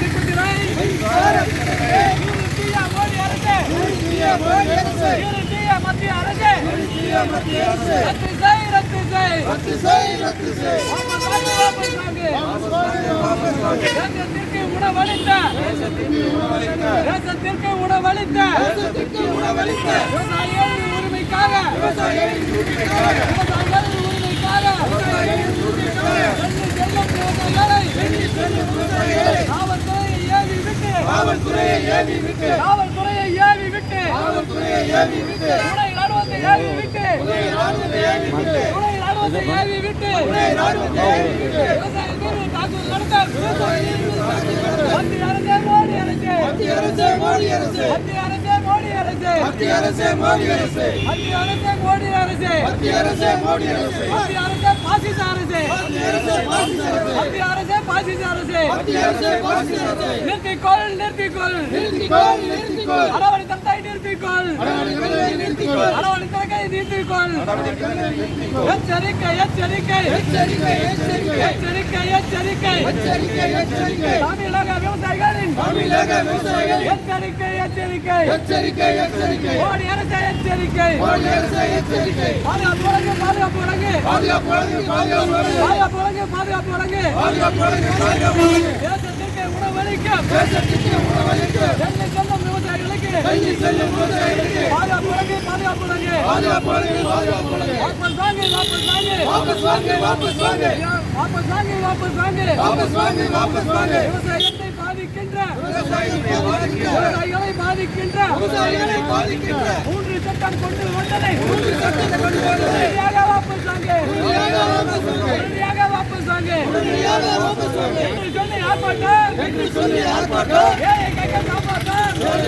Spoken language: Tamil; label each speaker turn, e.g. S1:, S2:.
S1: குதிரை தேசத்திற்கு உணவளித்த தேசத்திற்கு உணவளித்த விவசாயிகளின் உரிமைக்காக விவசாயிகளின் உரிமைக்காக செல்லும் விவசாயிகளை காவல்துறையை ஏவி விட்டு. காவல்துறையை ஏவி விட்டு. துணை ராணுவத்தை ஏவி விட்டு. துணை ராணுவத்தை ஏவி விட்டு. விவசாய மீது தாக்குதல் நடத்த மத்திய அரசே மோடி அரசு. மத்திய அரசே மோடி அரசு. மத்திய அரசே மோடி அரசு. மத்திய அரசே மோடி அரசு. மத்திய அரசே மோடி அரசு. மத்திய அரசே பாசிச அரசு. மத்திய அரசே பாசிச அரசு நிறுத்திக்கொள். நிறுத்திக்கொள் நிறுத்திக்கொள். அரவணைத்தனத்தை நிறுத்திக்கொள். அரவணைத்தனத்தை நிறுத்திக்கொள். எச்சரிக்கை எச்சரிக்கை எச்சரிக்கை எச்சரிக்கை தமிழக விவசாயிகளின் எச்சரிக்கை எச்சரிக்கை. மோடி அரசு எச்சரிக்கை. பாதுகாப்பு வழங்கு பாதுகாப்பு வழங்கு. பாதுகாப்பு வழங்கு பாதுகாப்பு வழங்கு. செல்லும் விவசாயிகளுக்கு பாதுகாப்பு வழங்கு பாதுகாப்பு வழங்கு வாபஸ் வாங்கு வாபஸ் வாங்கு விவசாயத்தை பாதிக்கின்ற. விவசாயிகளை பாதிக்கின்ற. மூன்று சட்டம் கொண்டு வந்ததை உடனடியாக வாபஸ் வாங்கு. உடனடியாக வாபஸ் வாங்கு. என்று சொல்லி ஆர்ப்பாட்டம்.